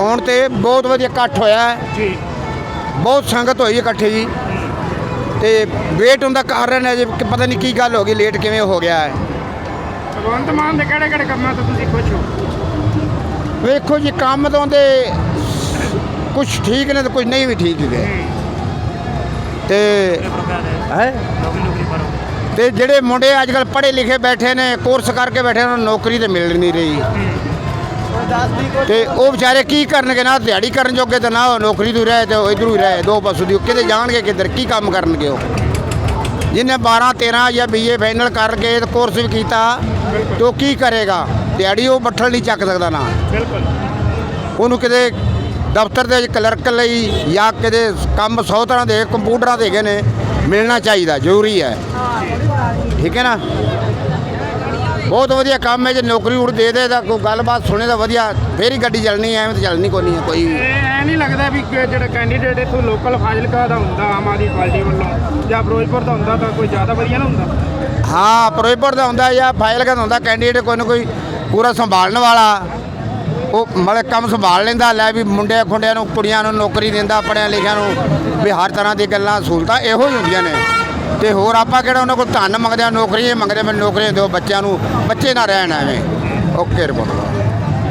ਆਉਣ ਤੇ ਬਹੁਤ ਵਧੀਆ ਇਕੱਠ ਹੋਇਆ ਹੈ। ਜੀ। ਬਹੁਤ ਸੰਗਤ ਹੋਈ ਇਕੱਠੇ ਜੀ। ਤੇ ਵੇਟ ਹੁੰਦਾ ਕਰ ਰਹੇ ਨੇ ਜੇ ਕਿ ਪਤਾ ਨਹੀਂ ਕੀ ਗੱਲ ਹੋ ਗਈ ਲੇਟ ਕਿਵੇਂ ਹੋ ਗਿਆ ਹੈ। ਭਗਵੰਤ ਮਾਨ ਦੇ ਕਿਹੜੇ ਕਿਹੜੇ ਕੰਮਾਂ ਤੋਂ ਤੁਸੀਂ ਖੁਸ਼ ਹੋ? ਵੇਖੋ ਜੀ ਕੰਮ ਤੋਂ ਦੇ ਕੁਝ ਠੀਕ ਨੇ ਤੇ ਕੁਝ ਨਹੀਂ ਵੀ ਠੀਕ ਹੈਗੇ। ਤੇ ਹੈ? ਤੇ ਜਿਹੜੇ ਮੁੰਡੇ ਅੱਜ ਕੱਲ ਪੜ੍ਹੇ ਲਿਖੇ ਬੈਠੇ ਨੇ ਕੋਰਸ ਕਰਕੇ ਬੈਠੇ ਉਹਨਾਂ ਨੂੰ ਨੌਕਰੀ ਤੇ ਮਿਲ ਨਹੀਂ ਰਹੀ। ਤੇ ਉਹ ਵਿਚਾਰੇ ਕੀ ਕਰਨਗੇ? ਨਾ ਦਿਹਾੜੀ ਕਰਨ ਜੋਗੇ ਤਾਂ ਨਾ ਉਹ ਨੌਕਰੀ ਤੋਂ ਰਹੇ ਤੇ ਉਹ ਇਧਰੋਂ ਹੀ ਰਹੇ, ਦੋ ਪਾਸੋਂ ਦੀ। ਉਹ ਕਿਤੇ ਜਾਣਗੇ ਕਿੱਧਰ? ਕੀ ਕੰਮ ਕਰਨਗੇ ਉਹ? ਜਿਹਨੇ 12 13 ਜਾਂ ਬੀਏ ਫਾਈਨਲ ਕਰਕੇ ਤੇ ਕੋਰਸ ਵੀ ਕੀਤਾ, ਤੇ ਉਹ ਕੀ ਕਰੇਗਾ? ਦਿਹਾੜੀ ਉਹ ਬੱਠਲ ਨਹੀਂ ਚੱਕ ਸਕਦਾ ਨਾ। ਬਿਲਕੁਲ ਉਹਨੂੰ ਕਿਤੇ ਦਫ਼ਤਰ ਦੇ ਕਲਰਕ ਲਈ ਜਾਂ ਕਿਤੇ ਕੰਮ ਸੌ ਤਰ੍ਹਾਂ ਦੇ ਕੰਪਿਊਟਰਾਂ ਦੇ ਹੈਗੇ ਨੇ, ਮਿਲਣਾ ਚਾਹੀਦਾ, ਜ਼ਰੂਰੀ ਹੈ। ਠੀਕ ਹੈ ਨਾ? ਬਹੁਤ ਵਧੀਆ ਕੰਮ ਹੈ ਜੇ ਨੌਕਰੀ ਉੜ ਦੇ ਦੇ ਤਾਂ ਕੋਈ ਗੱਲਬਾਤ ਸੁਣੇ ਤਾਂ ਵਧੀਆ। ਫੇਰ ਹੀ ਗੱਡੀ ਚੱਲਣੀ ਐਵੇਂ ਤਾਂ ਚੱਲਣੀ ਕੋਈ ਨਹੀਂ ਕੋਈ। ਐ ਨਹੀਂ ਲੱਗਦਾ ਵੀ ਜਿਹੜਾ ਕੈਂਡੀਡੇਟ ਇਥੋਂ ਲੋਕਲ ਫਾਜ਼ਿਲਕਾ ਦਾ ਹੁੰਦਾ ਆਮ ਆਦਮੀ ਪਾਰਟੀ ਵੱਲੋਂ ਜਾਂ ਫਿਰੋਜ਼ਪੁਰ ਦਾ ਹੁੰਦਾ ਤਾਂ ਕੋਈ ਜ਼ਿਆਦਾ ਵਧੀਆ ਨਾ ਹੁੰਦਾ? ਹਾਂ ਪ੍ਰੋਪਰ ਦਾ ਹੁੰਦਾ ਜਾਂ ਫਾਈਲ ਦਾ ਹੁੰਦਾ ਕੈਂਡੀਡੇਟ ਕੋਈ ਨਾ ਕੋਈ ਪੂਰਾ ਸੰਭਾਲਣ ਵਾਲਾ। ਉਹ ਮਤਲਬ ਕੰਮ ਸੰਭਾਲ ਲੈਂਦਾ ਲੈ ਵੀ ਮੁੰਡਿਆਂ ਖੁੰਡਿਆਂ ਨੂੰ ਕੁੜੀਆਂ ਨੂੰ ਨੌਕਰੀ ਦਿੰਦਾ ਪੜਿਆ ਲਿਖਿਆ ਨੂੰ ਵੀ ਹਰ ਤਰ੍ਹਾਂ ਦੀ ਗੱਲਾਂ ਸਹੂਲਤਾਂ ਇਹੋ ਹੀ ਹੁੰਦੀਆਂ ਨੇ। ਤੇ ਹੋਰ ਆਪਾਂ ਕਿਹੜਾ ਉਹਨਾਂ ਕੋਲ ਧੰਨ ਮੰਗਦੇ ਆ, ਨੌਕਰੀਆਂ ਮੰਗਦੇ ਮੈਂ ਨੌਕਰੀਆਂ ਦਿਓ ਬੱਚਿਆਂ ਨੂੰ, ਬੱਚੇ ਨਾ ਰਹਿਣ ਐਵੇਂ। Okay report.